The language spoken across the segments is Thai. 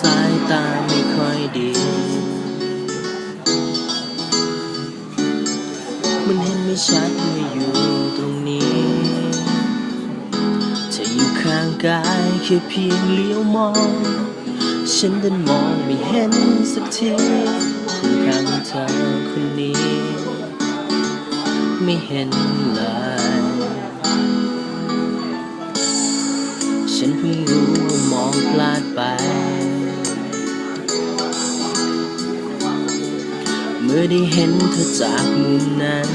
สายตาไม่ค่อยดี มันเห็นไม่ชัดเมื่ออยู่ตรงนี้เธออยู่ข้างกายแค่เพียงเลี้ยวมอง ฉันดันมองไม่เห็นสักทีข้างเธอคนนี้ ไม่เห็นเลยฉันเพิ่งรู้ ได้เห็นเธอจากมุมนั้น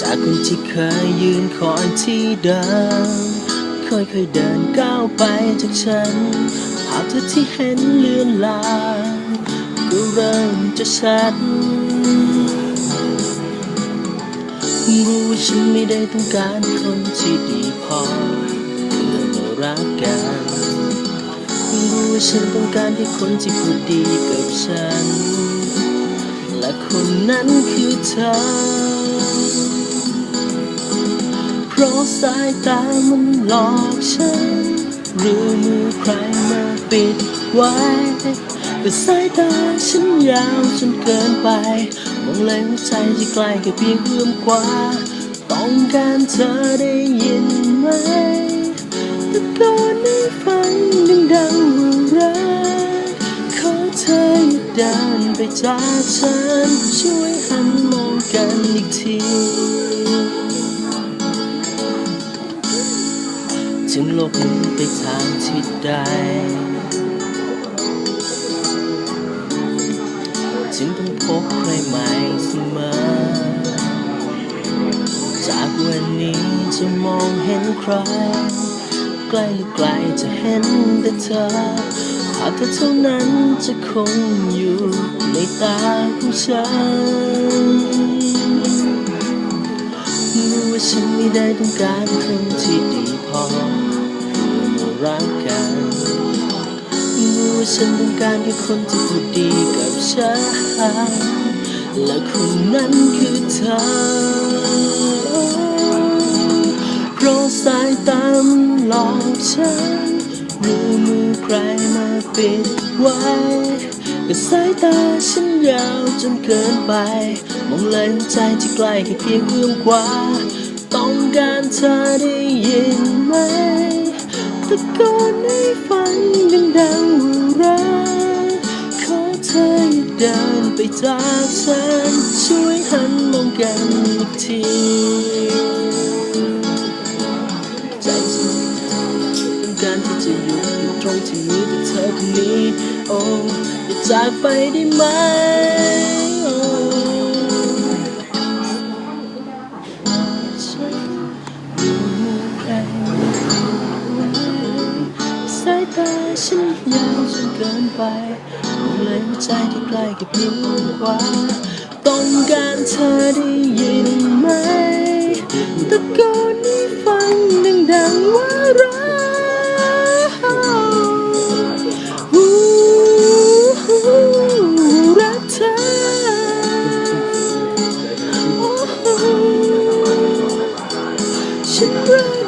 จากคนที่เคยยืนคอยที่เดิมค่อยๆเดินก้าวไปจากฉันภาพเธอที่เห็นเลือนลางก็เริ่มจะชัดรู้ว่าฉันไม่ได้ต้องการคนที่ดีพอเพื่อมารักกัน ฉันต้องการแค่คนที่พูดดีกับฉัน และคนนั้นคือเธอ เพราะสายตามันหลอกฉัน หรือมือใครมาปิดไว้แต่สายตาฉันยาวจนเกินไป มองเลยหัวใจที่ใกล้แค่เพียงเอื้อมกว่า ต้องการเธอได้ยินไหม เดินไปจากฉัน ช่วยหันมองกันอีกทีจึงลบหนีไปทางทิศใดจึงต้องพบใครใหม่เสมอ จากวันนี้จะมองเห็นใคร ใกล้หรือไกลจะเห็นแต่เธอภาพเธอเท่านั้นจะคงอยู่ในตาของฉันรู้ว่าฉันไม่ได้ต้องการคนที่ดีพอเพื่อมารักกันรู้ว่าฉันต้องการแค่คนที่พูดดีกับฉันและคนนั้นคือเธอ ราะสายตามหลอกฉันรู้มือใครมาปิดไว้ก็สายตาฉันยาวจนเกินไป มองเลยหัวใจที่ใกล้แค่เพียงเอื้อมกว่าต้องการเธอได้ยินไหมตะโกนให้ฟังดังๆว่ารักขอเธออย่าเดินไปจากฉัน ช่วยหันมองกันอีกที จะอยู่อยู่ตรงที่มีแต่เธอคนนี้ โอ้อย่าจากไปได้ไหมโอ้ฉันยู่ใครสายตาฉันยาวจนเกินไปเลยหัวใจที่ใกล้แค่เพียงมือกว่าต้องการเธอได้ยินไหมตะโกนให้ฟังดังๆว่า should run.